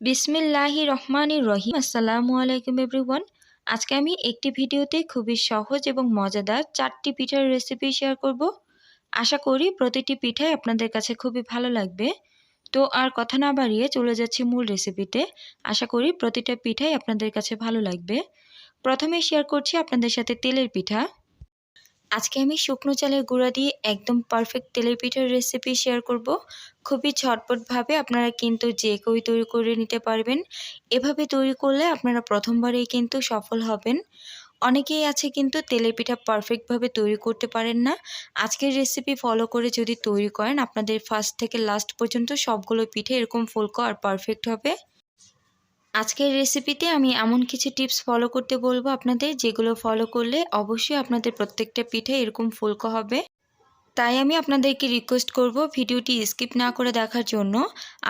বিসমিল্লাহি রহমানির রহিম। আসসালামু আলাইকুম এভরিওয়ান। আজকে আমি একটি ভিডিওতে খুবই সহজ এবং মজাদার চারটি পিঠার রেসিপি শেয়ার করব। আশা করি প্রতিটি পিঠাই আপনাদের কাছে খুবই ভালো লাগবে। তো আর কথা না বাড়িয়ে চলে যাচ্ছি মূল রেসিপিতে। আশা করি প্রতিটা পিঠাই আপনাদের কাছে ভালো লাগবে। প্রথমে শেয়ার করছি আপনাদের সাথে তেলের পিঠা। আজকে আমি শুকনো চালের গুঁড়া দিয়ে একদম পারফেক্ট তেলের পিঠার রেসিপি শেয়ার করব। খুবই ঝটপটভাবে আপনারা কিন্তু যে কেউ তৈরি করে নিতে পারবেন। এভাবে তৈরি করলে আপনারা প্রথমবারেই কিন্তু সফল হবেন। অনেকেই আছে কিন্তু তেলের পিঠা পারফেক্টভাবে তৈরি করতে পারেন না। আজকের রেসিপি ফলো করে যদি তৈরি করেন, আপনাদের ফার্স্ট থেকে লাস্ট পর্যন্ত সবগুলো পিঠে এরকম ফুলকো আর পারফেক্ট হবে। আজকের রেসিপিতে আমি এমন কিছু টিপস ফলো করতে বলব আপনাদের, যেগুলো ফলো করলে অবশ্যই আপনাদের প্রত্যেকটা পিঠে এরকম ফুলকো হবে। তাই আমি আপনাদেরকে রিকোয়েস্ট করব ভিডিওটি স্কিপ না করে দেখার জন্য।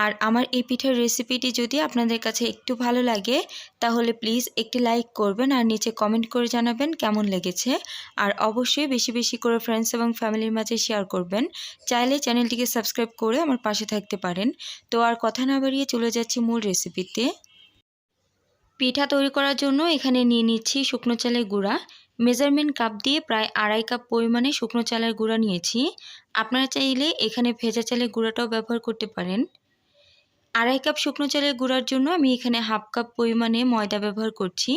আর আমার এই পিঠার রেসিপিটি যদি আপনাদের কাছে একটু ভালো লাগে, তাহলে প্লিজ একটি লাইক করবেন আর নিচে কমেন্ট করে জানাবেন কেমন লেগেছে। আর অবশ্যই বেশি বেশি করে ফ্রেন্ডস এবং ফ্যামিলির মাঝে শেয়ার করবেন। চাইলে চ্যানেলটিকে সাবস্ক্রাইব করে আমার পাশে থাকতে পারেন। তো আর কথা না বাড়িয়ে চলে যাচ্ছি মূল রেসিপিতে পিঠা তৈরি করার জন্য এখানে নিয়ে নিচ্ছি শুকনো চালের গুঁড়া। মেজারমেন্ট কাপ দিয়ে প্রায় আড়াই কাপ পরিমাণে শুকনো চালের গুঁড়া নিয়েছি। আপনারা চাইলে এখানে ভেজা চালের গুঁড়াটাও ব্যবহার করতে পারেন। আড়াই কাপ শুকনো চালের গুঁড়ার জন্য আমি এখানে হাফ কাপ পরিমাণে ময়দা ব্যবহার করছি।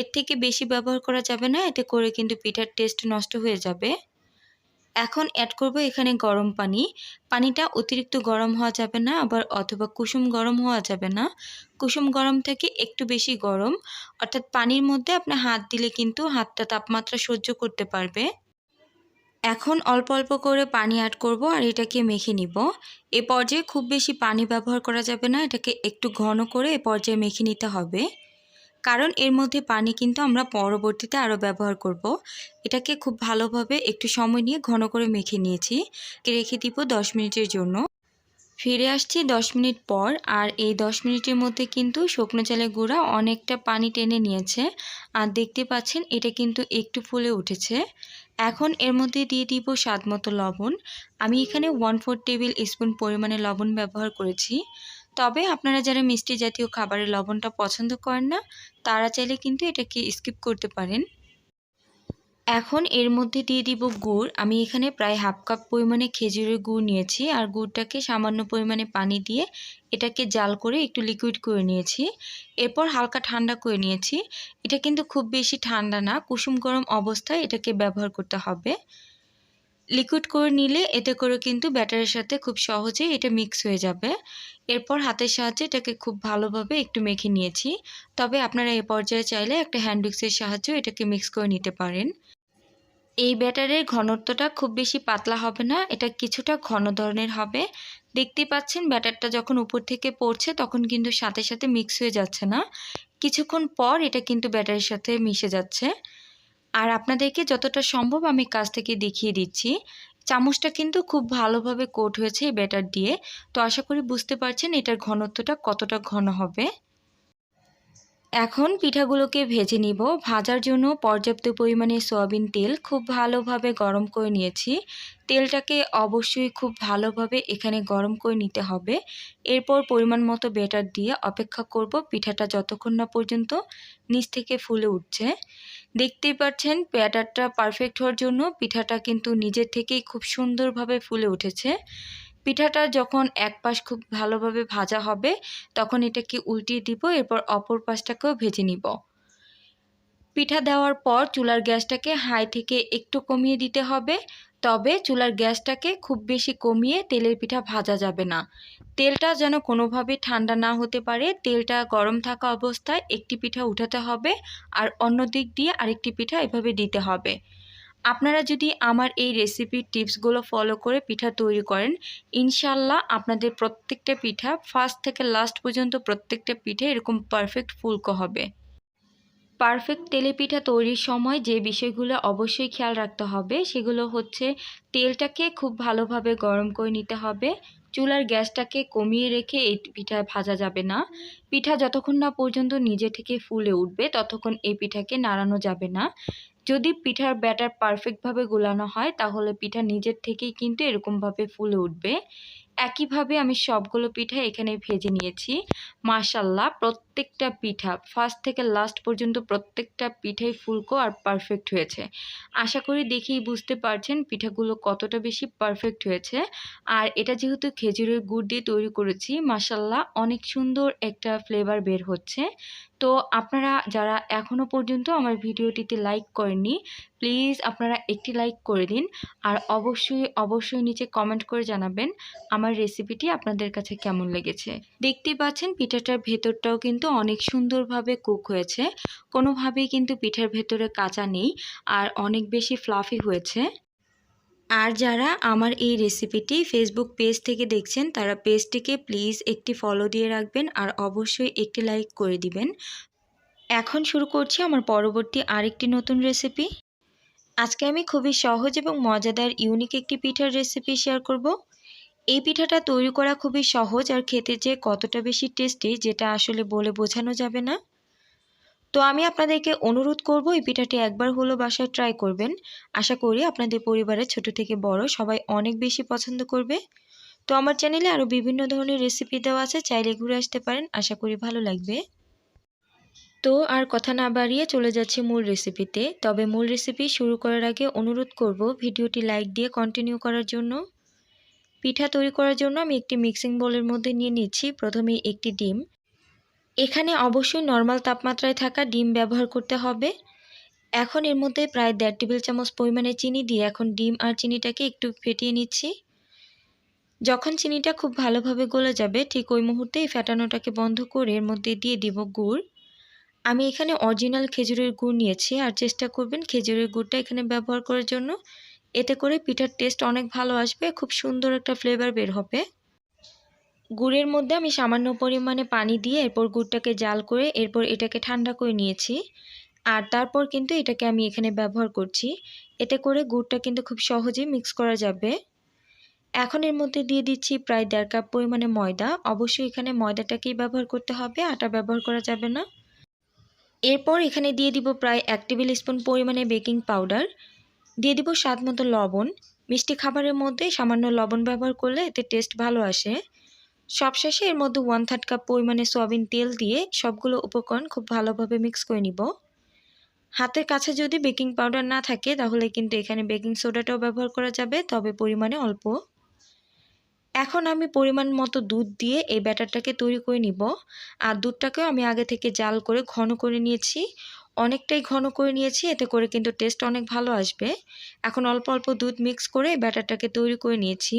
এর থেকে বেশি ব্যবহার করা যাবে না, এতে করে কিন্তু পিঠার টেস্ট নষ্ট হয়ে যাবে। এখন অ্যাড করব এখানে গরম পানি। পানিটা অতিরিক্ত গরম হওয়া যাবে না, আবার অথবা কুসুম গরম হওয়া যাবে না। কুসুম গরম থেকে একটু বেশি গরম। অর্থাৎ পানির মধ্যে আপনি হাত দিলে কিন্তু হাতটা তাপমাত্রা সহ্য করতে পারবে। এখন অল্প অল্প করে পানি অ্যাড করব আর এটাকে মেখে নিব। এ পর্যায়ে খুব বেশি পানি ব্যবহার করা যাবে না, এটাকে একটু ঘন করে এ পর্যায়ে মেখে নিতে হবে। কারণ এর মধ্যে পানি কিন্তু আমরা পরবর্তীতে আরও ব্যবহার করব। এটাকে খুব ভালোভাবে একটু সময় নিয়ে ঘন করে মেখে নিয়েছি। রেখে দিব দশ মিনিটের জন্য। ফিরে আসছি দশ মিনিট পর আর এই দশ মিনিটের মধ্যে কিন্তু শুকনো চালের গুঁড়া অনেকটা পানি টেনে নিয়েছে। আর দেখতে পাচ্ছেন এটা কিন্তু একটু ফুলে উঠেছে। এখন এর মধ্যে দিয়ে দিব স্বাদ মতো লবণ। আমি এখানে ওয়ান ফোর টেবিল স্পুন পরিমাণে লবণ ব্যবহার করেছি। তবে আপনারা যারা মিষ্টি জাতীয় খাবারের লবণটা পছন্দ করেন না, তারা চাইলে কিন্তু এটাকে স্কিপ করতে পারেন। এখন এর মধ্যে দিয়ে দিব গুড়। আমি এখানে প্রায় হাফ কাপ পরিমাণে খেজুরের গুড় নিয়েছি আর গুড়টাকে সামান্য পরিমাণে পানি দিয়ে এটাকে জাল করে একটু লিকুইড করে নিয়েছি। এরপর হালকা ঠান্ডা করে নিয়েছি। এটা কিন্তু খুব বেশি ঠান্ডা না, কুসুম গরম অবস্থায় এটাকে ব্যবহার করতে হবে। লিকুইড করে নিলে এতে করে কিন্তু ব্যাটারের সাথে খুব সহজেই এটা মিক্স হয়ে যাবে। এরপর হাতের সাহায্যে এটাকে খুব ভালোভাবে একটু মেখে নিয়েছি। তবে আপনারা এ পর্যায়ে চাইলে একটা হ্যান্ড উইক্সের সাহায্যে এটাকে মিক্স করে নিতে পারেন। এই ব্যাটারের ঘনত্বটা খুব বেশি পাতলা হবে না, এটা কিছুটা ঘন ধরনের হবে। দেখতে পাচ্ছেন ব্যাটারটা যখন উপর থেকে পড়ছে তখন কিন্তু সাথে সাথে মিক্স হয়ে যাচ্ছে না। কিছুক্ষণ পর এটা কিন্তু ব্যাটারের সাথে মিশে যাচ্ছে। আর আপনাদেরকে যতটা সম্ভব আমি কাছ থেকে দেখিয়ে দিচ্ছি। চামচটা কিন্তু খুব ভালোভাবে কোট হয়েছে এই ব্যাটার দিয়ে। তো আশা করি বুঝতে পারছেন এটার ঘনত্বটা কতটা ঘন হবে। এখন পিঠাগুলোকে ভেজে নিব। ভাজার জন্য পর্যাপ্ত পরিমাণে সয়াবিন তেল খুব ভালোভাবে গরম করে নিয়েছি। তেলটাকে অবশ্যই খুব ভালোভাবে এখানে গরম করে নিতে হবে। এরপর পরিমাণ মতো বেটার দিয়ে অপেক্ষা করব পিঠাটা যতক্ষণ না পর্যন্ত নিচ থেকে ফুলে উঠছে। দেখতেই পাচ্ছেন, ব্যাটারটা পারফেক্ট হওয়ার জন্য পিঠাটা কিন্তু নিজের থেকেই খুব সুন্দরভাবে ফুলে উঠেছে। পিঠাটা যখন এক পাশ খুব ভালোভাবে ভাজা হবে, তখন এটাকে উল্টিয়ে দিব, এরপর অপর পাশটাকেও ভেজে নিব। পিঠা দেওয়ার পর চুলার গ্যাসটাকে হাই থেকে একটু কমিয়ে দিতে হবে, তবে চুলার গ্যাসটাকে খুব বেশি কমিয়ে তেলের পিঠা ভাজা যাবে না। তেলটা যেন কোনোভাবে ঠান্ডা না হতে পারে, তেলটা গরম থাকা অবস্থায় একটি পিঠা উঠাতে হবে, আর অন্য দিক দিয়ে আরেকটি পিঠা এভাবে দিতে হবে। আপনারা যদি আমার এই রেসিপির টিপসগুলো ফলো করে পিঠা তৈরি করেন, ইনশাল্লাহ আপনাদের প্রত্যেকটা পিঠা ফার্স্ট থেকে লাস্ট পর্যন্ত প্রত্যেকটা পিঠে এরকম পারফেক্ট ফুলকো হবে। পারফেক্ট তেলে পিঠা তৈরির সময় যে বিষয়গুলো অবশ্যই খেয়াল রাখতে হবে, সেগুলো হচ্ছে তেলটাকে খুব ভালোভাবে গরম করে নিতে হবে। চুলার গ্যাসটাকে কমিয়ে রেখে এই পিঠা ভাজা যাবে না। পিঠা যতক্ষণ না পর্যন্ত নিজে থেকে ফুলে উঠবে, ততক্ষণ এই পিঠাকে নাড়ানো যাবে না। যদি পিঠার ব্যাটার পারফেক্টভাবে গোলানো হয়, তাহলে পিঠা নিজের থেকেই কিন্তু এরকমভাবে ফুলে উঠবে। একইভাবে আমি সবগুলো পিঠা এখানে ভেজে নিয়েছি। মাশাল্লাহ প্রত্যেকটা পিঠা ফার্স্ট থেকে লাস্ট পর্যন্ত প্রত্যেকটা পিঠাই ফুলকো আর পারফেক্ট হয়েছে। আশা করি দেখেই বুঝতে পারছেন পিঠাগুলো কতটা বেশি পারফেক্ট হয়েছে। আর এটা যেহেতু খেজুরের গুড় দিয়ে তৈরি করেছি মাশাল্লাহ অনেক সুন্দর একটা ফ্লেভার বের হচ্ছে। তো আপনারা যারা এখনও পর্যন্ত আমার ভিডিওটিতে লাইক করেননি প্লিজ আপনারা একটি লাইক করে দিন। আর অবশ্যই অবশ্যই নিচে কমেন্ট করে জানাবেন আমার রেসিপিটি আপনাদের কাছে কেমন লেগেছে। দেখতেই পাচ্ছেন, পিঠাটার ভেতরটাও কিন্তু অনেক সুন্দরভাবে কুক হয়েছে। কোনোভাবেই কিন্তু পিঠার ভেতরে কাঁচা নেই, আর অনেক বেশি ফ্লাফি হয়েছে। আর যারা আমার এই রেসিপিটি ফেসবুক পেজ থেকে দেখছেন, তারা পেজটিকে প্লিজ একটি ফলো দিয়ে রাখবেন আর অবশ্যই একটি লাইক করে দিবেন। এখন শুরু করছি আমার পরবর্তী আরেকটি নতুন রেসিপি আজকে আমি খুবই সহজ এবং মজাদার ইউনিক একটি পিঠার রেসিপি শেয়ার করব। এই পিঠাটা তৈরি করা খুবই সহজ আর খেতে যে কতটা বেশি টেস্টি যেটা আসলে বলে বোঝানো যাবে না। তো আমি আপনাদেরকে অনুরোধ করব, এই পিঠাটি একবার হলো বাসায় ট্রাই করবেন। আশা করি আপনাদের পরিবারের ছোট থেকে বড় সবাই অনেক বেশি পছন্দ করবে। তো আমার চ্যানেলে আরও বিভিন্ন ধরনের রেসিপি দেওয়া আছে, চাইলে ঘুরে আসতে পারেন, আশা করি ভালো লাগবে। তো আর কথা না বাড়িয়ে চলে যাচ্ছে মূল রেসিপিতে তবে মূল রেসিপি শুরু করার আগে অনুরোধ করব, ভিডিওটি লাইক দিয়ে কন্টিনিউ করার জন্য। পিঠা তৈরি করার জন্য আমি একটি মিক্সিং বোলের মধ্যে নিয়ে নিচ্ছি, প্রথমেই একটি ডিম। এখানে অবশ্যই নর্মাল তাপমাত্রায় থাকা ডিম ব্যবহার করতে হবে। এখন এর মধ্যে প্রায় দেড় টেবিল চামচ পরিমাণে চিনি দিয়ে এখন ডিম আর চিনিটাকে একটু ফেটিয়ে নিচ্ছি। যখন চিনিটা খুব ভালোভাবে গলে যাবে, ঠিক ওই মুহূর্তে এই ফেটানোটাকে বন্ধ করে এর মধ্যে দিয়ে দিব গুড়। আমি এখানে অরিজিনাল খেজুরের গুড় নিয়েছি আর চেষ্টা করবেন খেজুরের গুড়টা এখানে ব্যবহার করার জন্য। এতে করে পিঠার টেস্ট অনেক ভালো আসবে, খুব সুন্দর একটা ফ্লেভার বের হবে। গুড়ের মধ্যে আমি সামান্য পরিমাণে পানি দিয়ে এরপর গুড়টাকে জাল করে এরপর এটাকে ঠান্ডা করে নিয়েছি। আর তারপর কিন্তু এটাকে আমি এখানে ব্যবহার করছি। এতে করে গুড়টা কিন্তু খুব সহজেই মিক্স করা যাবে। এখন এর মধ্যে দিয়ে দিচ্ছি প্রায় দেড় কাপ পরিমাণে ময়দা। অবশ্যই এখানে ময়দাটাকেই ব্যবহার করতে হবে, আটা ব্যবহার করা যাবে না। এরপর এখানে দিয়ে দিব প্রায় এক টেবিল স্পুন পরিমাণে বেকিং পাউডার। দিয়ে দিব স্বাদ মতো লবণ। মিষ্টি খাবারের মধ্যে সামান্য লবণ ব্যবহার করলে এতে টেস্ট ভালো আসে। সবশেষে এর মধ্যে ওয়ান থার্ড কাপ পরিমাণে সয়াবিন তেল দিয়ে সবগুলো উপকরণ খুব ভালোভাবে মিক্স করে নিব। হাতের কাছে যদি বেকিং পাউডার না থাকে, তাহলে কিন্তু এখানে বেকিং সোডাটাও ব্যবহার করা যাবে, তবে পরিমাণে অল্প। এখন আমি পরিমাণ মতো দুধ দিয়ে এই ব্যাটারটাকে তৈরি করে নিব। আর দুধটাকেও আমি আগে থেকে জাল করে ঘন করে নিয়েছি। অনেকটাই ঘন করে নিয়েছি, এতে করে কিন্তু টেস্ট অনেক ভালো আসবে। এখন অল্প অল্প দুধ মিক্স করে ব্যাটারটাকে তৈরি করে নিয়েছি।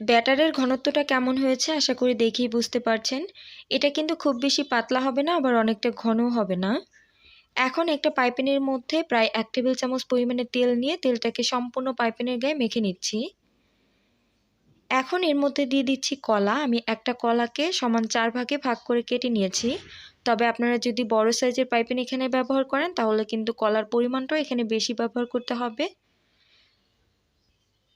ব্যাটারের ঘনত্বটা কেমন হয়েছে আশা করি দেখেই বুঝতে পারছেন। এটা কিন্তু খুব বেশি পাতলা হবে না, আবার অনেকটা ঘনও হবে না। এখন একটা পাইপেনের মধ্যে প্রায় এক টেবিল চামচ পরিমাণে তেল নিয়ে তেলটাকে সম্পূর্ণ পাইপেনের গায়ে মেখে নিচ্ছি। এখন এর মধ্যে দিয়ে দিচ্ছি কলা। আমি একটা কলাকে সমান চার ভাগে ভাগ করে কেটে নিয়েছি। তবে আপনারা যদি বড় সাইজের পাইপেন এখানে ব্যবহার করেন, তাহলে কিন্তু কলার পরিমাণটাও এখানে বেশি ব্যবহার করতে হবে।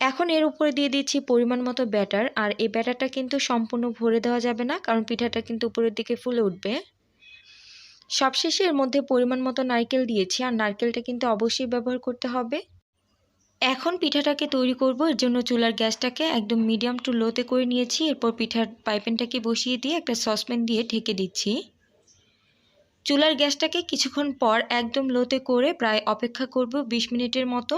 এখন এর উপরে দিয়ে দিচ্ছি পরিমাণ মতো ব্যাটার, আর এই ব্যাটারটা কিন্তু সম্পূর্ণ ভরে দেওয়া যাবে না, কারণ পিঠাটা কিন্তু উপরের দিকে ফুলে উঠবে। সবশেষে এর মধ্যে পরিমাণ মতো নারকেল দিয়েছি, আর নারকেলটা কিন্তু অবশ্যই ব্যবহার করতে হবে। এখন পিঠাটাকে তৈরি করব, এর জন্য চুলার গ্যাসটাকে একদম মিডিয়াম টু লোতে করে নিয়েছি, এরপর পিঠার পাইপেনটাকে বসিয়ে দিয়ে একটা সসপ্যান দিয়ে ঢেকে দিচ্ছি। চুলার গ্যাসটাকে কিছুক্ষণ পর একদম লোতে করে প্রায় অপেক্ষা করব ২০ মিনিটের মতো।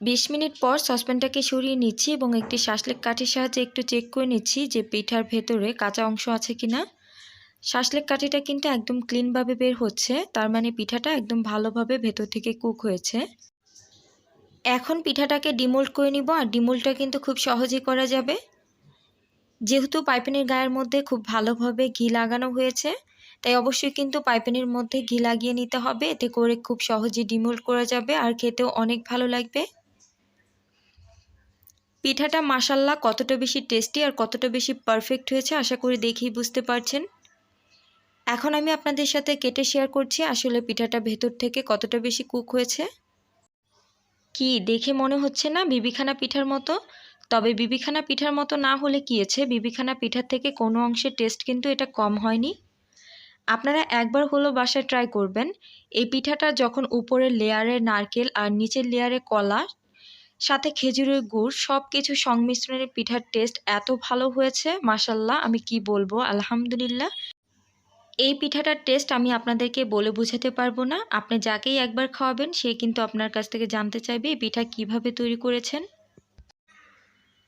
২০ মিনিট পর সসপ্যানটাকে সরিয়ে নিচ্ছি এবং একটি শাসলেক কাঠির সাহায্যে একটু চেক করে নিচ্ছি যে পিঠার ভেতরে কাঁচা অংশ আছে কিনা। শাসলেক কাঠিটা কিন্তু একদম ক্লিনভাবে বের হচ্ছে, তার মানে পিঠাটা একদম ভালোভাবে ভেতর থেকে কুক হয়েছে। এখন পিঠাটাকে ডিমোল্ড করে নিব, আর ডিমোল্ডটা কিন্তু খুব সহজেই করা যাবে। যেহেতু পাইপেনের গায়ের মধ্যে খুব ভালোভাবে ঘি লাগানো হয়েছে, তাই অবশ্যই কিন্তু পাইপেনের মধ্যে ঘি লাগিয়ে নিতে হবে। এতে করে খুব সহজে ডিমোল্ড করা যাবে, আর খেতেও অনেক ভালো লাগবে। পিঠাটা মাসাল্লা কতটা বেশি টেস্টি আর কতটা বেশি পারফেক্ট হয়েছে আশা করি দেখেই বুঝতে পারছেন। এখন আমি আপনাদের সাথে কেটে শেয়ার করছি আসলে পিঠাটা ভেতর থেকে কতটা বেশি কুক হয়েছে। কি দেখে মনে হচ্ছে না বিবিখানা পিঠার মতো? তবে বিবিখানা পিঠার মতো না হলে কি আছে? বিবিখানা পিঠার থেকে কোনো অংশের টেস্ট কিন্তু এটা কম হয়নি। আপনারা একবার হলো বাসায় ট্রাই করবেন। এই পিঠাটা যখন উপরের লেয়ারে নারকেল আর নিচের লেয়ারে কলা সাথে খেজুরের গুড় সব কিছু সংমিশ্রণে পিঠার টেস্ট এত ভালো হয়েছে মাসাল্লাহ আমি কি বলব? আলহামদুলিল্লাহ। এই পিঠাটার টেস্ট আমি আপনাদেরকে বলে বোঝাতে পারব না। আপনি যাকেই একবার খাওয়াবেন, সে কিন্তু আপনার কাছ থেকে জানতে চাইবে এই পিঠা কীভাবে তৈরি করেছেন।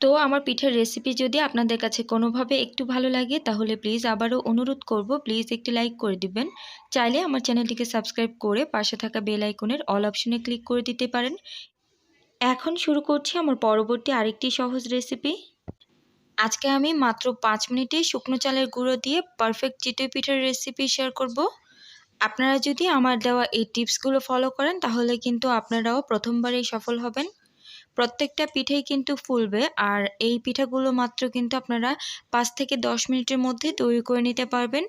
তো আমার পিঠার রেসিপি যদি আপনাদের কাছে কোনোভাবে একটু ভালো লাগে, তাহলে প্লিজ আবারও অনুরোধ করব প্লিজ একটি লাইক করে দিবেন। চাইলে আমার চ্যানেলটিকে সাবস্ক্রাইব করে পাশে থাকা বেল আইকনের অল অপশনে ক্লিক করে দিতে পারেন। এখন শুরু করছি আমার পরবর্তী আরেকটি সহজ রেসিপি আজকে আমি মাত্র পাঁচ মিনিটে শুকনো চালের গুঁড়ো দিয়ে পারফেক্ট চিতই পিঠার রেসিপি শেয়ার করব। আপনারা যদি আমার দেওয়া এই টিপসগুলো ফলো করেন, তাহলে কিন্তু আপনারাও প্রথমবারেই সফল হবেন। প্রত্যেকটা পিঠেই কিন্তু ফুলবে আর এই পিঠাগুলো মাত্র কিন্তু আপনারা পাঁচ থেকে দশ মিনিটের মধ্যে তৈরি করে নিতে পারবেন।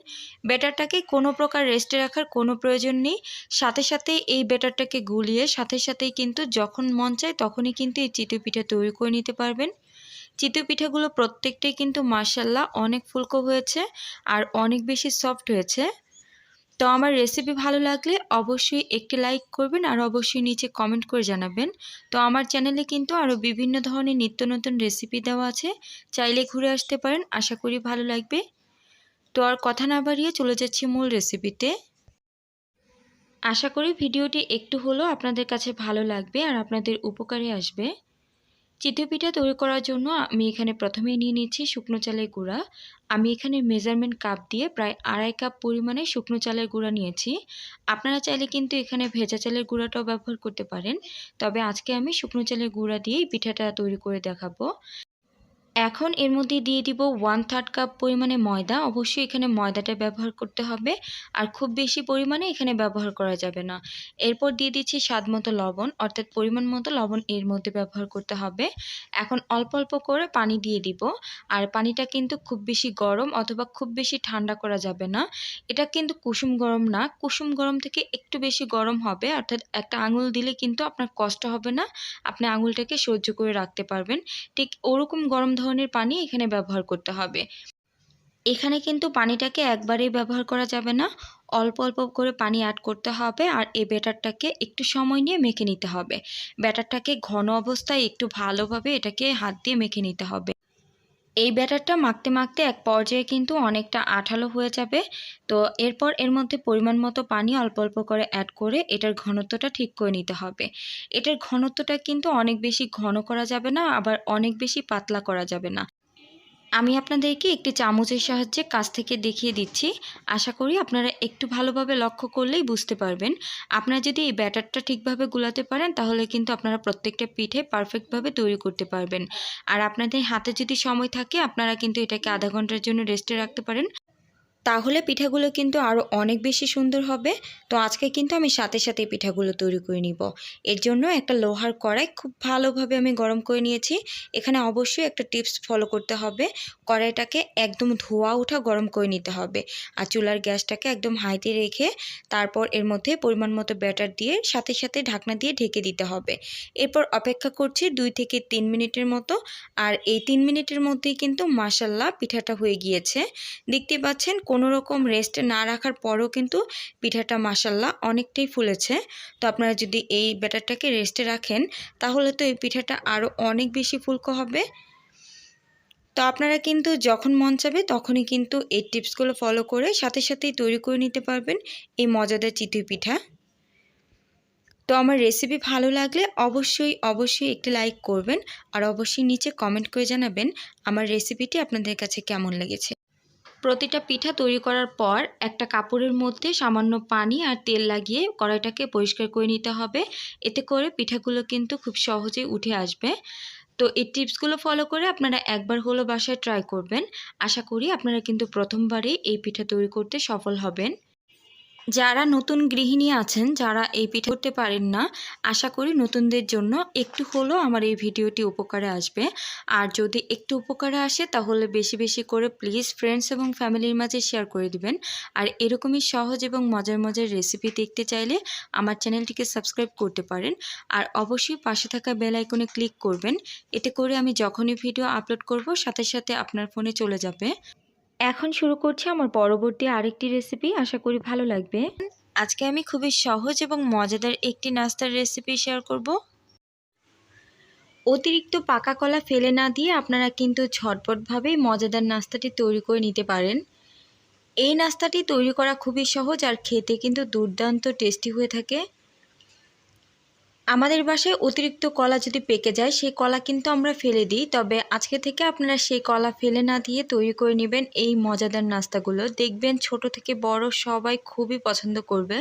ব্যাটারটাকে কোনো প্রকার রেস্টে রাখার কোনো প্রয়োজন নেই। সাথে সাথে এই ব্যাটারটাকে গুলিয়ে সাথে সাথেই কিন্তু যখন মন চায় তখনই কিন্তু এই চিতই পিঠা তৈরি করে নিতে পারবেন। চিতই পিঠাগুলো প্রত্যেকটাই কিন্তু মার্শাল্লাহ অনেক ফুলকো হয়েছে আর অনেক বেশি সফট হয়েছে। তো আমার রেসিপি ভালো লাগলে অবশ্যই একটি লাইক করবেন আর অবশ্যই নিচে কমেন্ট করে জানাবেন। তো আমার চ্যানেলে কিন্তু আরও বিভিন্ন ধরনের নিত্য নতুন রেসিপি দেওয়া আছে, চাইলে ঘুরে আসতে পারেন, আশা করি ভালো লাগবে। তো আর কথা না বাড়িয়ে চলে যাচ্ছি মূল রেসিপিতে আশা করি ভিডিওটি একটু হলেও আপনাদের কাছে ভালো লাগবে আর আপনাদের উপকারে আসবে। চিতই পিঠা তৈরি করার জন্য আমি এখানে প্রথমেই নিয়ে নিচ্ছি শুকনো চালের গুঁড়া। আমি এখানে মেজারমেন্ট কাপ দিয়ে প্রায় আড়াই কাপ পরিমাণে শুকনো চালের গুঁড়া নিয়েছি। আপনারা চাইলে কিন্তু এখানে ভেজা চালের গুঁড়াটাও ব্যবহার করতে পারেন। তবে আজকে আমি শুকনো চালের গুঁড়া দিয়েই পিঠাটা তৈরি করে দেখাবো। এখন এর মধ্যে দিয়ে দিব ওয়ান থার্ড কাপ পরিমাণে ময়দা। অবশ্যই এখানে ময়দাটা ব্যবহার করতে হবে। আর খুব বেশি পরিমাণে এখানে ব্যবহার করা যাবে না। এরপর দিয়ে দিচ্ছি স্বাদ মতো লবণ। অর্থাৎ পরিমাণ মতো লবণ এর মধ্যে ব্যবহার করতে হবে। এখন অল্প অল্প করে পানি দিয়ে দিব। আর পানিটা কিন্তু খুব বেশি গরম অথবা খুব বেশি ঠান্ডা করা যাবে না। এটা কিন্তু কুসুম গরম না। কুসুম গরম থেকে একটু বেশি গরম হবে। অর্থাৎ একটা আঙুল দিলে কিন্তু আপনার কষ্ট হবে না। আপনি আঙুলটাকে সহ্য করে রাখতে পারবেন। ঠিক ওরকম গরম ধরনের পানি এখানে ব্যবহার করতে হবে। এখানে কিন্তু পানিটাকে একবারেই ব্যবহার করা যাবে না। অল্প অল্প করে পানি অ্যাড করতে হবে আর এই ব্যাটারটাকে একটু সময় নিয়ে মেখে নিতে হবে। ব্যাটারটাকে ঘন অবস্থায় একটু ভালোভাবে এটাকে হাত দিয়ে মেখে নিতে হবে। এই ব্যাটারটা মাখতে মাখতে এক পর্যায়ে কিন্তু অনেকটা আঠালো হয়ে যাবে। তো এরপর এর মধ্যে পরিমাণ মতো পানি অল্প অল্প করে অ্যাড করে এটার ঘনত্বটা ঠিক করে নিতে হবে। এটার ঘনত্বটা কিন্তু অনেক বেশি ঘন করা যাবে না, আবার অনেক বেশি পাতলা করা যাবে না। আমি আপনাদেরকে একটি চামচের সাহায্যে কাছ থেকে দেখিয়ে দিচ্ছি। আশা করি আপনারা একটু ভালোভাবে লক্ষ্য করলেই বুঝতে পারবেন। আপনারা যদি এই ব্যাটারটা ঠিকভাবে গুলাতে পারেন, তাহলে কিন্তু আপনারা প্রত্যেকটা পিঠে পারফেক্টভাবে তৈরি করতে পারবেন। আর আপনাদের হাতে যদি সময় থাকে, আপনারা কিন্তু এটাকে আধা ঘণ্টার জন্য রেস্টে রাখতে পারেন। তাহলে পিঠাগুলো কিন্তু আরও অনেক বেশি সুন্দর হবে। তো আজকে কিন্তু আমি সাথে সাথে পিঠাগুলো তৈরি করে নিব। এর জন্য একটা লোহার কড়াই খুব ভালোভাবে আমি গরম করে নিয়েছি। এখানে অবশ্যই একটা টিপস ফলো করতে হবে। কড়াইটাকে একদম ধোয়া উঠা গরম করে নিতে হবে। আর চুলার গ্যাসটাকে একদম হাইতে রেখে তারপর এর মধ্যে পরিমাণ মতো ব্যাটার দিয়ে সাথে সাথে ঢাকনা দিয়ে ঢেকে দিতে হবে। এরপর অপেক্ষা করছি দুই থেকে তিন মিনিটের মতো। আর এই তিন মিনিটের মধ্যেই কিন্তু মাসাল্লাহ পিঠাটা হয়ে গিয়েছে। দেখতে পাচ্ছেন কোনো রকম রেস্ট না রাখার পরও কিন্তু পিঠাটা মাসাল্লাহ অনেকটাই ফুলেছে। তো আপনারা যদি এই ব্যাটারটাকে রেস্টে রাখেন, তাহলে তো এই পিঠাটা আরও অনেক বেশি ফুলকো হবে। তো আপনারা কিন্তু যখন মন চাবে তখনই কিন্তু এই টিপসগুলো ফলো করে সাথে সাথেই তৈরি করে নিতে পারবেন এই মজাদার চিতই পিঠা। তো আমার রেসিপি ভালো লাগলে অবশ্যই অবশ্যই একটি লাইক করবেন আর অবশ্যই নিচে কমেন্ট করে জানাবেন আমার রেসিপিটি আপনাদের কাছে কেমন লেগেছে। প্রতিটা পিঠা তৈরি করার পর একটা কাপড়ের মধ্যে সামান্য পানি আর তেল লাগিয়ে কড়াইটাকে পরিষ্কার করে নিতে হবে। এতে করে পিঠাগুলো কিন্তু খুব সহজেই উঠে আসবে। তো এই টিপসগুলো ফলো করে আপনারা একবার হলো বাসায় ট্রাই করবেন। আশা করি আপনারা কিন্তু প্রথমবারেই এই পিঠা তৈরি করতে সফল হবেন। যারা নতুন গৃহিণী আছেন, যারা এই পিঠা করতে পারেন না, আশা করি নতুনদের জন্য একটু হলেও আমার এই ভিডিওটি উপকারে আসবে। আর যদি একটু উপকারে আসে, তাহলে বেশি বেশি করে প্লিজ ফ্রেন্ডস এবং ফ্যামিলির মাঝে শেয়ার করে দিবেন। আর এরকমই সহজ এবং মজার মজার রেসিপি দেখতে চাইলে আমার চ্যানেলটিকে সাবস্ক্রাইব করতে পারেন। আর অবশ্যই পাশে থাকা বেল আইকনে ক্লিক করবেন। এতে করে আমি যখনই ভিডিও আপলোড করব, সাথে সাথে আপনার ফোনে চলে যাবে। এখন শুরু করছি আমার পরবর্তী আরেকটি রেসিপি আশা করি ভালো লাগবে। আজকে আমি খুবই সহজ এবং মজাদার একটি নাস্তার রেসিপি শেয়ার করব। অতিরিক্ত পাকা কলা ফেলে না দিয়ে আপনারা কিন্তু ঝটপটভাবেই মজাদার নাস্তাটি তৈরি করে নিতে পারেন। এই নাস্তাটি তৈরি করা খুবই সহজ আর খেতে কিন্তু দুর্দান্ত টেস্টি হয়ে থাকে। আমাদের বাসায় অতিরিক্ত কলা যদি পেকে যায়, সেই কলা কিন্তু আমরা ফেলে দিই। তবে আজকে থেকে আপনারা সেই কলা ফেলে না দিয়ে তৈরি করে নেবেন এই মজাদার নাস্তাগুলো। দেখবেন ছোট থেকে বড় সবাই খুবই পছন্দ করবে।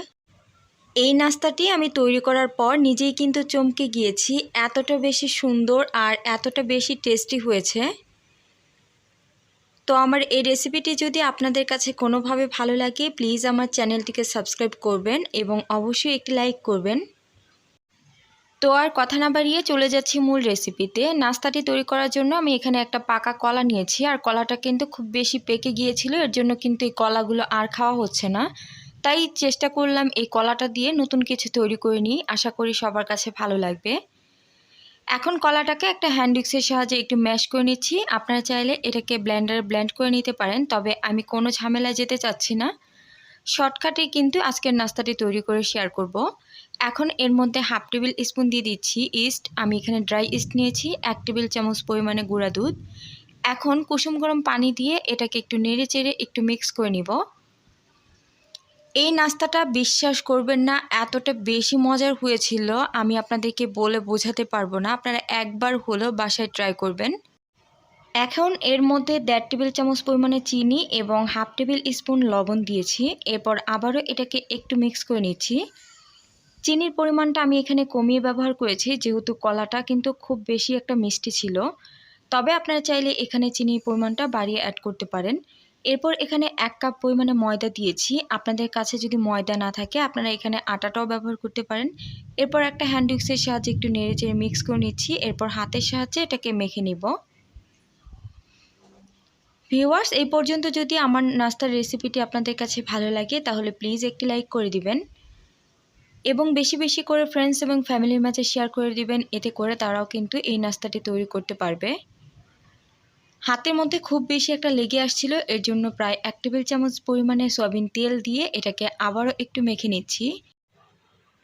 এই নাস্তাটি আমি তৈরি করার পর নিজেই কিন্তু চমকে গিয়েছি। এতটা বেশি সুন্দর আর এতটা বেশি টেস্টি হয়েছে। তো আমার এই রেসিপিটি যদি আপনাদের কাছে কোনোভাবে ভালো লাগে, প্লিজ আমার চ্যানেলটিকে সাবস্ক্রাইব করবেন এবং অবশ্যই একটি লাইক করবেন। তো আর কথা না বাড়িয়ে চলে যাচ্ছি মূল রেসিপিতে নাস্তাটি তৈরি করার জন্য আমি এখানে একটা পাকা কলা নিয়েছি, আর কলাটা কিন্তু খুব বেশি পেকে গিয়েছিল, এর জন্য কিন্তু এই কলাগুলো আর খাওয়া হচ্ছে না। তাই চেষ্টা করলাম এই কলাটা দিয়ে নতুন কিছু তৈরি করে নিই, আশা করি সবার কাছে ভালো লাগবে। এখন কলাটাকে একটা হ্যান্ড উইক্সের সাহায্যে একটু ম্যাশ করে নিচ্ছি। আপনারা চাইলে এটাকে ব্লেন্ডারে ব্লেন্ড করে নিতে পারেন, তবে আমি কোনো ঝামেলায় যেতে চাচ্ছি না। শর্টকাটে কিন্তু আজকের নাস্তাটি তৈরি করে শেয়ার করব। এখন এর মধ্যে হাফ টেবিল স্পুন দিয়ে দিচ্ছি ইস্ট। আমি এখানে ড্রাই ইস্ট নিয়েছি, এক টেবিল চামচ পরিমাণে গুঁড়া দুধ। এখন কুসুম গরম পানি দিয়ে এটাকে একটু নেড়ে চেড়ে একটু মিক্স করে নিব। এই নাস্তাটা বিশ্বাস করবেন না, এতটা বেশি মজার হয়েছিল, আমি আপনাদেরকে বলে বোঝাতে পারব না। আপনারা একবার হলেও বাসায় ট্রাই করবেন। এখন এর মধ্যে দেড় টেবিল চামচ পরিমাণে চিনি এবং হাফ টেবিল স্পুন লবণ দিয়েছি। এরপর আবারও এটাকে একটু মিক্স করে নিচ্ছি। চিনির পরিমাণটা আমি এখানে কমিয়ে ব্যবহার করেছি, যেহেতু কলাটা কিন্তু খুব বেশি একটা মিষ্টি ছিল। তবে আপনারা চাইলে এখানে চিনির পরিমাণটা বাড়িয়ে অ্যাড করতে পারেন। এরপর এখানে এক কাপ পরিমাণে ময়দা দিয়েছি। আপনাদের কাছে যদি ময়দা না থাকে, আপনারা এখানে আটাটাও ব্যবহার করতে পারেন। এরপর একটা হ্যান্ড উইক্সের সাহায্যে একটু নেড়ে চেড়ে মিক্স করে নিচ্ছি। এরপর হাতের সাহায্যে এটাকে মেখে নিব। ভিউয়ার্স এই পর্যন্ত যদি আমার নাস্তার রেসিপিটি আপনাদের কাছে ভালো লাগে, তাহলে প্লিজ একটি লাইক করে দিবেন। এবং বেশি বেশি করে ফ্রেন্ডস এবং ফ্যামিলির মাঝে শেয়ার করে দিবেন। এতে করে তারাও কিন্তু এই নাস্তাটি তৈরি করতে পারবে। হাতের মধ্যে খুব বেশি একটা লেগে আসছিল, এর জন্য প্রায় এক টেবিল চামচ পরিমাণে সয়াবিন তেল দিয়ে এটাকে আবারও একটু মেখে নিচ্ছি।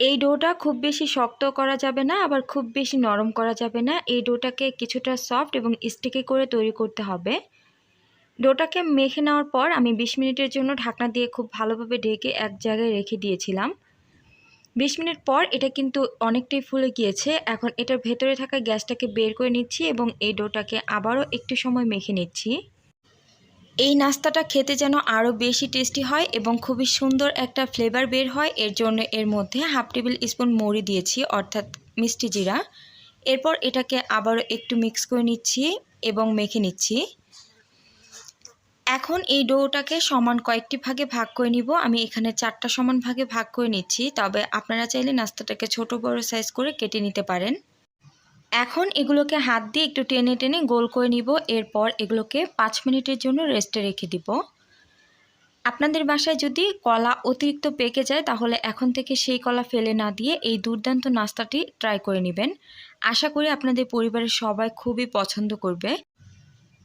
এই ডোটা খুব বেশি শক্ত করা যাবে না, আবার খুব বেশি নরম করা যাবে না। এই ডোটাকে কিছুটা সফট এবং স্টিকি করে তৈরি করতে হবে। ডোটাকে মেখে নেওয়ার পর আমি বিশ মিনিটের জন্য ঢাকনা দিয়ে খুব ভালোভাবে ঢেকে এক জায়গায় রেখে দিয়েছিলাম। বিশ মিনিট পর এটা কিন্তু অনেকটাই ফুলে গিয়েছে। এখন এটার ভেতরে থাকা গ্যাসটাকে বের করে নিচ্ছি এবং এই ডোটাকে আবারও একটু সময় মেখে নিচ্ছি। এই নাস্তাটা খেতে যেন আরও বেশি টেস্টি হয় এবং খুবই সুন্দর একটা ফ্লেভার বের হয়। এর জন্য এর মধ্যে হাফ টেবিল স্পুন মরি দিয়েছি, অর্থাৎ মিষ্টি জিরা। এরপর এটাকে আবারও একটু মিক্স করে নিচ্ছি এবং মেখে নিচ্ছি। এখন এই ডোটাকে সমান কয়েকটি ভাগে ভাগ করে নিব। আমি এখানে চারটা সমান ভাগে ভাগ করে নিচ্ছি, তবে আপনারা চাইলে নাস্তাটাকে ছোট, বড় সাইজ করে কেটে নিতে পারেন। এখন এগুলোকে হাত দিয়ে একটু টেনে টেনে গোল করে নিব। এরপর এগুলোকে পাঁচ মিনিটের জন্য রেস্টে রেখে দিব। আপনাদের বাসায় যদি কলা অতিরিক্ত পেকে যায়, তাহলে এখন থেকে সেই কলা ফেলে না দিয়ে এই দুর্দান্ত নাস্তাটি ট্রাই করে নেবেন। আশা করি আপনাদের পরিবারের সবাই খুবই পছন্দ করবে।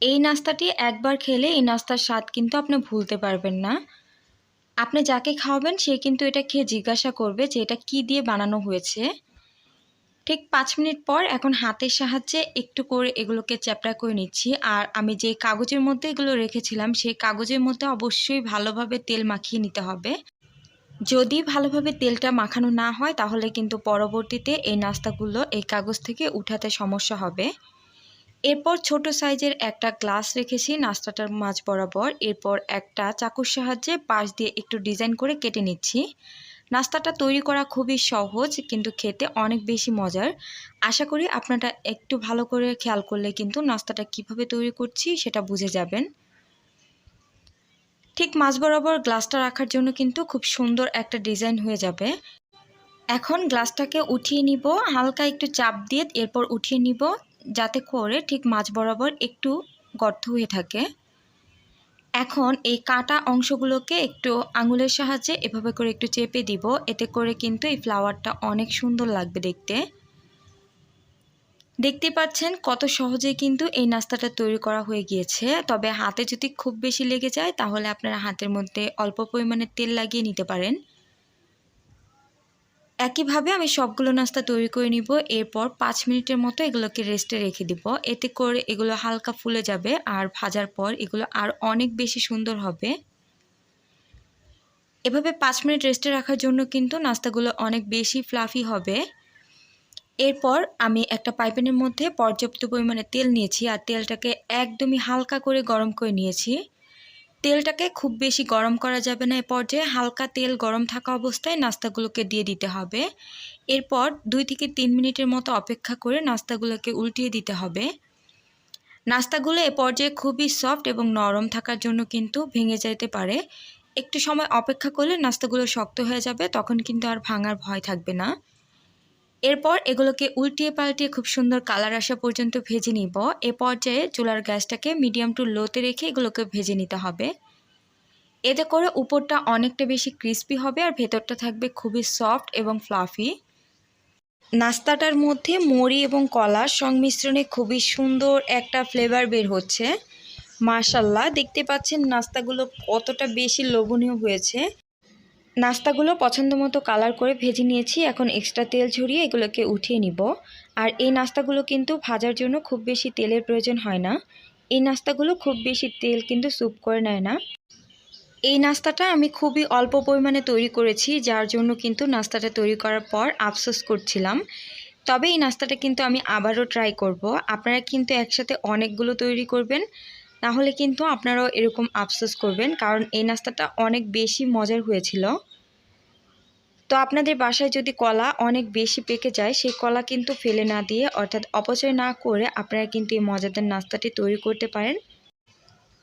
এই নাস্তাটি একবার খেলে এই নাস্তার স্বাদ কিন্তু আপনি ভুলতে পারবেন না। আপনি যাকে খাওয়াবেন, সে কিন্তু এটা খেয়ে জিজ্ঞাসা করবে যে এটা কি দিয়ে বানানো হয়েছে। ঠিক পাঁচ মিনিট পর এখন হাতের সাহায্যে একটু করে এগুলোকে চ্যাপটা করে নিচ্ছি। আর আমি যে কাগজের মধ্যে এগুলো রেখেছিলাম, সেই কাগজের মধ্যে অবশ্যই ভালোভাবে তেল মাখিয়ে নিতে হবে। যদি ভালোভাবে তেলটা মাখানো না হয়, তাহলে কিন্তু পরবর্তীতে এই নাস্তাগুলো এই কাগজ থেকে উঠাতে সমস্যা হবে। এরপর ছোট সাইজের একটা গ্লাস রেখেছি নাস্তাটার মাছ বরাবর। এরপর একটা চাকুর সাহায্যে পাশ দিয়ে একটু ডিজাইন করে কেটে নিচ্ছি। নাস্তাটা তৈরি করা খুবই সহজ, কিন্তু খেতে অনেক বেশি মজার। আশা করি আপনারা একটু ভালো করে খেয়াল করলে কিন্তু নাস্তাটা কীভাবে তৈরি করছি সেটা বুঝে যাবেন। ঠিক মাছ বরাবর গ্লাসটা রাখার জন্য কিন্তু খুব সুন্দর একটা ডিজাইন হয়ে যাবে। এখন গ্লাসটাকে উঠিয়ে নিব, হালকা একটু চাপ দিয়ে এরপর উঠিয়ে নিব। যাতে করে ঠিক মাছ বরাবর একটু গর্ত হয়ে থাকে। এখন এই কাটা অংশগুলোকে একটু আঙুলের সাহায্যে এভাবে করে একটু চেপে দিব। এতে করে কিন্তু এই ফ্লাওয়ারটা অনেক সুন্দর লাগবে দেখতে। দেখতে পাচ্ছেন কত সহজে কিন্তু এই নাস্তাটা তৈরি করা হয়ে গিয়েছে। তবে হাতে যদি খুব বেশি লেগে যায়, তাহলে আপনারা হাতের মধ্যে অল্প পরিমাণে তেল লাগিয়ে নিতে পারেন। একইভাবে আমি সবগুলো নাস্তা তৈরি করে নিব, এরপর পাঁচ মিনিটের মতো এগুলোকে রেস্টে রেখে দিব। এতে করে এগুলো হালকা ফুলে যাবে আর ভাজার পর এগুলো আর অনেক বেশি সুন্দর হবে। এভাবে পাঁচ মিনিট রেস্টে রাখার জন্য কিন্তু নাস্তাগুলো অনেক বেশি ফ্লাফি হবে। এরপর আমি একটা পাইপেনের মধ্যে পর্যাপ্ত পরিমাণে তেল নিয়েছি আর তেলটাকে একদমই হালকা করে গরম করে নিয়েছি। তেলটাকে খুব বেশি গরম করা যাবে না এ পর্যায়ে। হালকা তেল গরম থাকা অবস্থায় নাস্তাগুলোকে দিয়ে দিতে হবে। এরপর দুই থেকে তিন মিনিটের মতো অপেক্ষা করে নাস্তাগুলোকে উল্টিয়ে দিতে হবে। নাস্তাগুলো এ পর্যায়ে খুবই সফট এবং নরম থাকার জন্য কিন্তু ভেঙে যেতে পারে। একটু সময় অপেক্ষা করলে নাস্তাগুলো শক্ত হয়ে যাবে, তখন কিন্তু আর ভাঙার ভয় থাকবে না। এরপর এগুলোকে উল্টিয়ে পাল্টিয়ে খুব সুন্দর কালার আসা পর্যন্ত ভেজে নিব। এ পর্যায়ে চুলার গ্যাসটাকে মিডিয়াম টু লোতে রেখে এগুলোকে ভেজে নিতে হবে। এতে করে উপরটা অনেকটা বেশি ক্রিস্পি হবে আর ভেতরটা থাকবে খুবই সফট এবং ফ্লাফি। নাস্তাটার মধ্যে মুড়ি এবং কলার সংমিশ্রণে খুবই সুন্দর একটা ফ্লেভার বের হচ্ছে। মাশাল্লাহ, দেখতে পাচ্ছেন নাস্তাগুলো কতটা বেশি লোভনীয় হয়েছে। নাস্তাগুলো পছন্দ মতো কালার করে ভেজে নিয়েছি, এখন এক্সট্রা তেল ঝরিয়ে এগুলোকে উঠিয়ে নিব। আর এই নাস্তাগুলো কিন্তু ভাজার জন্য খুব বেশি তেলের প্রয়োজন হয় না। এই নাস্তাগুলো খুব বেশি তেল কিন্তু স্যুপ করে নেয় না। এই নাস্তাটা আমি খুবই অল্প পরিমাণে তৈরি করেছি, যার জন্য কিন্তু নাস্তাটা তৈরি করার পর আফসোস করছিলাম। তবে এই নাস্তাটা কিন্তু আমি আবারও ট্রাই করব। আপনারা কিন্তু একসাথে অনেকগুলো তৈরি করবেন। তাহলে কিন্তু আপনারাও এরকম আফসোস করবেন, কারণ এই নাস্তাটা অনেক বেশি মজার হয়েছিল। তো আপনাদের বাসায় যদি কলা অনেক বেশি পেকে যায়, সেই কলা কিন্তু ফেলে না দিয়ে, অর্থাৎ অপচয় না করে আপনারা কিন্তু এই মজাদার নাস্তাটি তৈরি করতে পারেন।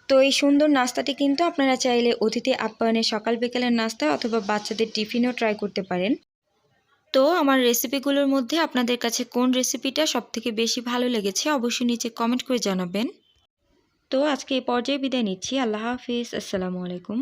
তো এই সুন্দর নাস্তাটি কিন্তু আপনারা চাইলে অতিথি আপ্যায়নে সকাল বিকেলের নাস্তায় অথবা বাচ্চাদের টিফিনও ট্রাই করতে পারেন। তো আমার রেসিপিগুলোর মধ্যে আপনাদের কাছে কোন রেসিপিটা সবথেকে বেশি ভালো লেগেছে, অবশ্যই নিচে কমেন্ট করে জানাবেন। তো আজকে এই পর্যায়ে বিদায় নিচ্ছি। আল্লাহ হাফিজ। আসসালামু আলাইকুম।